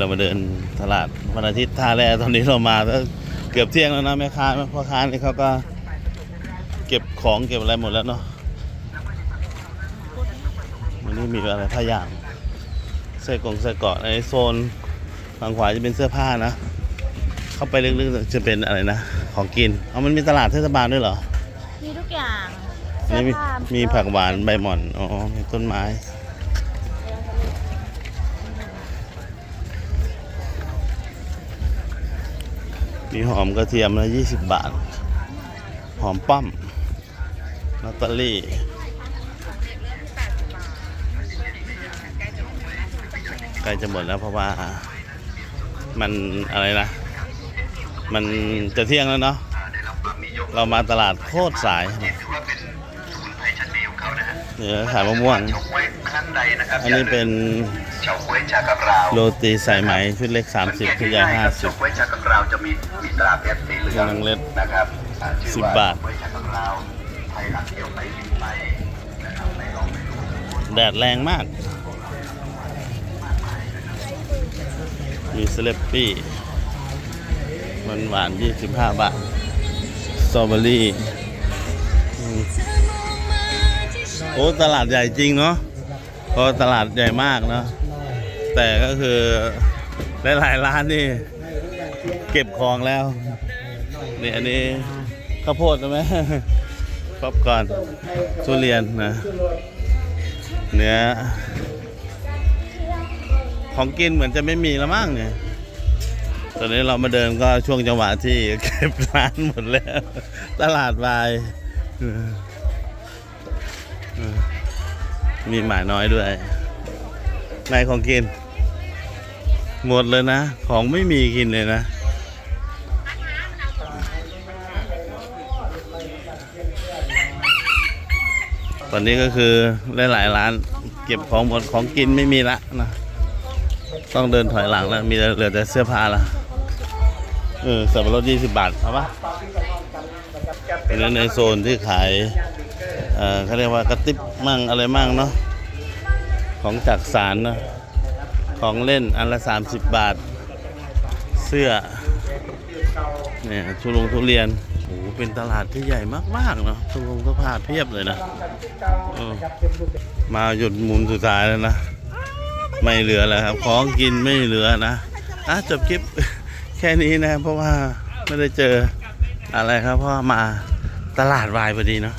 เรามาเดินตลาดวันอาทิตย์ท่าแร่ตอนนี้เรามาก็เกือบเที่ยงแล้วนะแม่ค้าพ่อค้านี่เขาก็เก็บของเก็บอะไรหมดแล้วเนาะวันนี้มีอะไรผ้าย่างเสื้อกงเสื้อเกราะในโซนฝั่งขวาจะเป็นเสื้อผ้านะ เข้าไปลึกๆจะเป็นอะไรนะของกินเอามันมีตลาดเทศบาลด้วยเหรอมีทุกอย่างอันนี้มีเสื้อผ้ามีผักหวานใบหม่อนอ๋อมีต้นไม้ มีหอมกระเทียมละยี่สิบบาท หอมปั้มลอตเตอรี่ใกล้จะหมดแล้วเพราะว่ามันอะไรนะ มันจะเที่ยงแล้วเนาะ เรามาตลาดโคตรสายเนี่ยขายมะม่วง อันนี้เป็นเฉาก๊วยชากับราวโรตีสายไหมชุดเล็ก 30ชุดใหญ่เฉาก๊วยชากับราวจะมีมีตราเพชรสีเหลืองกำลังเล็ดนะครับอ่าชื่อสิบว่าบาทเฉก๊วยชากับราวไทยรัฐเที่ยวไปกินไปนะครับไปลองไปดู50แดดแรงมาก มีสเลปปี้หวานหวานๆ25 บาท สตรอเบอรี่อืม โอ้ตลาดใหญ่จริงเนาะเพราะตลาดใหญ่มากเนาะแต่ก็คือหลายๆร้านนี่ เก็บของแล้วนี่อันนี้ข้าวโพดใช่ไหมป๊อปก่อนทุเรียนนะเนื้อของกินเหมือนจะไม่มีแล้วมั้งเนี่ยตอนนี้เรามาเดินก็ช่วงจังหวะที่เก็บร้านหมดแล้ว ตลาดวาย มีหมาน้อยด้วยนายของกิน หมดเลยนะ ของไม่มีกินเลยนะตอนนี้ก็คือหลายๆร้าน เก็บของหมดของกินไม่มีละนะ ต้องเดินถอยหลังแล้ว มีเหลือแต่เสื้อผ้าละเออสับปะรดยี่สิบบาท เอาปะอันนี้ในโซนที่ขาย เขาเรียกว่ากระติบมั่งอะไรมั่งเนาะของจักสารเนาะของเล่นอันละสามสิบบาท เสื้อเนี่ยทุลงทุเรียนโอ้เป็นตลาดที่ใหญ่มากๆเนาะทุลงกผ้าเพียบเลยนะมาหยุดมุนสุดท้ายแล้วนะ ไม่เหลือแล้วครับ ของกินไม่เหลือนะอะจบคลิปแค่นี้นะ เพราะว่าไม่ได้เจออะไรครับ เพราะว่ามาตลาดวายพอดีเนาะ